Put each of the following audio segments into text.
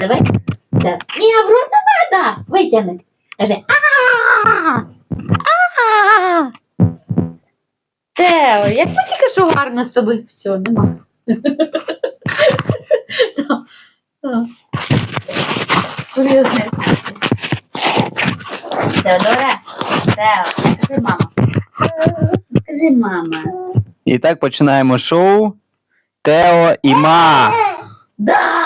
Давай. Так. Ні, в рот не треба. Витягни. Каже. а а Тео, як ти тільки що гарно з тобою. Все, нема. Теодоре, Тео, скажи мама. Скажи мама. І так починаємо шоу Тео і Ма. Да!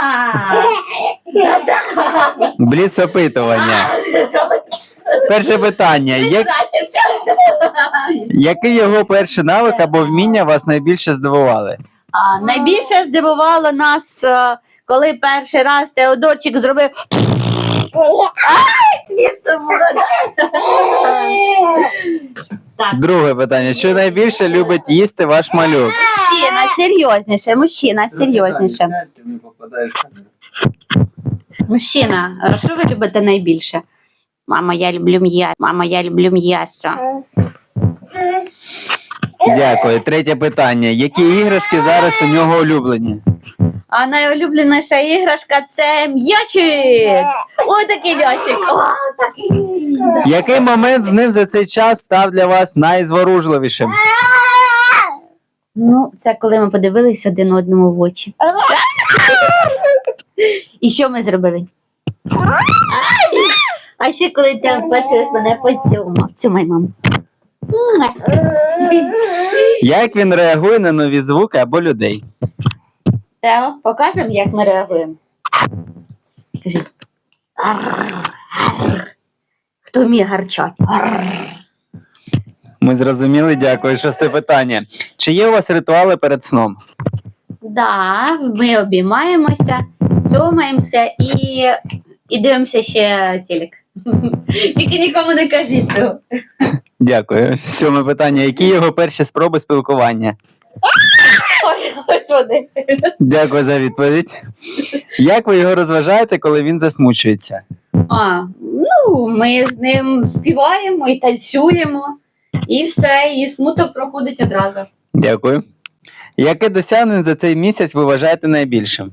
Бліц опитування. Перше питання. Як, який його перший навик або вміння вас найбільше здивували? А, найбільше здивувало нас, е, коли перший раз Теодорчик зробив. Ай, смішно було. Так, Друге питання. Що найбільше любить їсти ваш малюк? Мужчина, серйозніше, мужчина, серйозніше. Мужчина, а що ви любите найбільше? Мама, я люблю м'ясо. Мама, я люблю м'ясо. Дякую. Третє питання. Які іграшки зараз у нього улюблені? А найулюбленіша іграшка це м'ячик. Ой, такий м'ячик. О, такий. Який момент з ним за цей час став для вас найзворужливішим? Ну, це коли ми подивились один одному в очі. І що ми зробили? А ще коли ти перший раз мене поцьомав. Цьомай, маму. Як він реагує на нові звуки або людей? Тео, покажемо, як ми реагуємо. Кажи. Хто вміє гарчати? Ми зрозуміли, дякую. Шосте питання. Чи є у вас ритуали перед сном? Да, ми обіймаємося, цьомаємося і, і дивимося ще телек. Тільки нікому не кажіть цього. Дякую. Сьоме питання. Які його перші спроби спілкування? Ой. Дякую за відповідь. Як ви його розважаєте, коли він засмучується? А, ну, ми з ним співаємо і танцюємо, і все, і смуток проходить одразу. Дякую. Яке досягнення за цей місяць ви вважаєте найбільшим?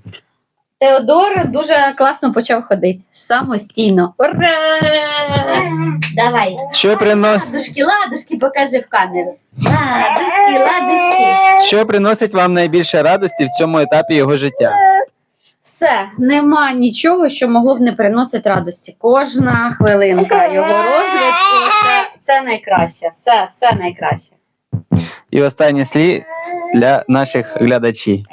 Теодор дуже класно почав ходити самостійно. Ура! Давай. Що приносить, Ладушки, ладушки, покажи в камеру. Ладушки, ладушки. що приносить вам найбільше радості в цьому етапі його життя? Все, нема нічого, що могло б не приносити радості. Кожна хвилинка його розвитку це, це найкраще. Все, все найкраще. І останнє слід для наших глядачів.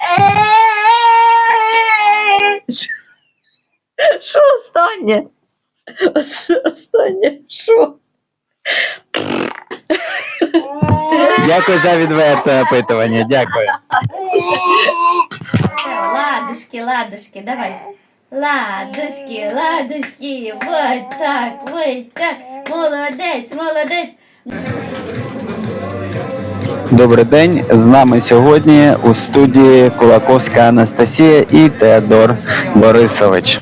Що останнє? Останнє що? Дякую за відверте опитування. Дякую. Ладушки, ладушки, давай. Ладушки, ладушки, вот так, вот так. Молодець, молодець. Добрий день. З нами сьогодні у студії Кулаковська Анастасія і Теодор Борисович.